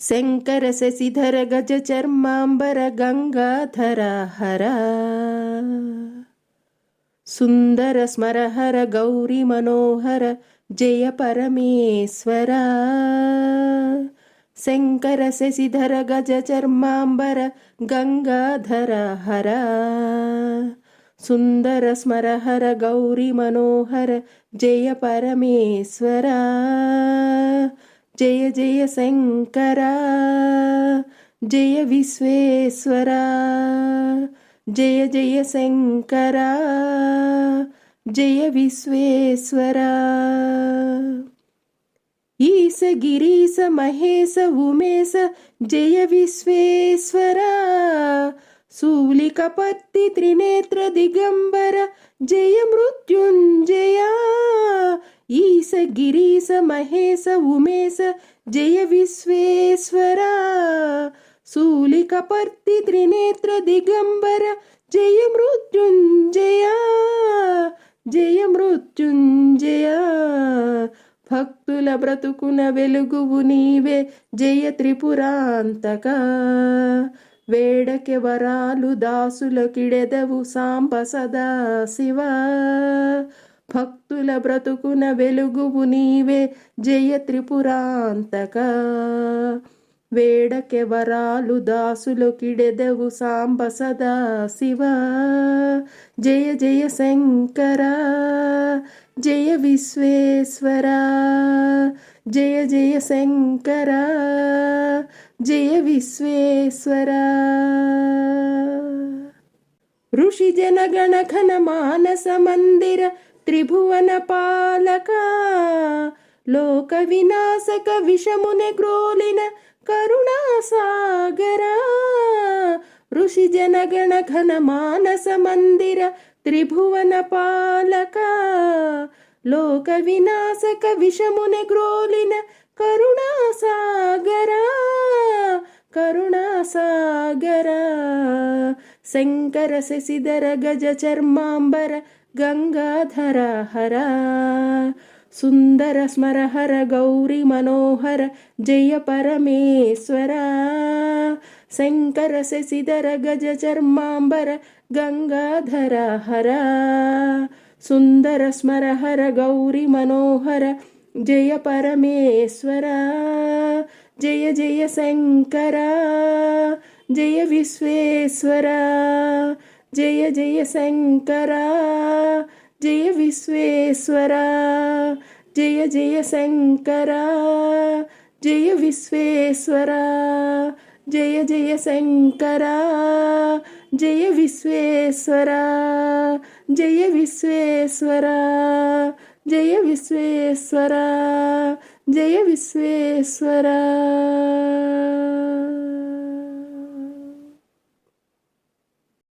శంకర శశిధర గజ చర్మాంబర గంగాధర హర. సుందర స్మరహర గౌరీ మనోహర జయ పరమేశ్వర. శంకర శశిధర గజ చర్మాంబర గంగాధర హర. సుందర స్మరహర గౌరీ మనోహర జయ పరమేశ్వర. జయ జయ శంకర జయ విశ్వేశ్వర జయ జయ శంకర జయ విశ్వేశ్వర. ఈశ గిరీశ మహేశ ఉమేశ జయ విశ్వేశ్వర. శూలికపత్తి త్రినేత్ర దిగంబర జయ మృత్యుంజయ ఈశ గిరీశ మహేశ ఉమేశ జయ విశ్వేశ్వర. శూలికపర్తి త్రినేత్ర దిగంబర జయ మృత్యుంజయ. జయ మృత్యుంజయ. భక్తుల బ్రతుకున వెలుగువు నీవే జయ త్రిపురాంతక. వేడకె వరాలు దాసుల కిడెదవు సాంబ సదా శివ. భక్తుల బ్రతుకున వెలుగువు నీవే జయ త్రిపురాంతక. వేడకెవరాలు దాసులు కిడెదవు సాంబ సదా శివ. జయ జయ శంకర జయ విశ్వేశ్వర. జయ జయ శంకర జయ విశ్వేశ్వర. ఋషి జనగణ ఘన త్రిభువన పాలక లోక వినాశక విషముని గ్రోలిన కరుణాసాగర ఋషి జనగణ ఘన మానస మందిర త్రిభువన పాలక లోక వినాశక విషముని గ్రోలిన కరుణాసాగర కరుణాసాగర. శంకర శశిధర గజ చర్మాంబర గంగాధర హర సుందర స్మరహర గౌరీ మనోహర జయ పరమేశ్వర శంకర శశిధర గజ చర్మాంబర గంగాధర హర సుందర స్మరహర గౌరీ మనోహర జయ పరమేశ్వర జయ జయ శంకర జయ విశ్వేశ్వర జయ జయ శంకర జయ విశ్వేశ్వర జయ జయ శంకర జయ విశ్వేశ్వర జయ జయ శంకర జయ విశ్వేశ్వర జయ విశ్వేశ్వర జయ విశ్వేశ్వర జయ విశ్వేశ్వర.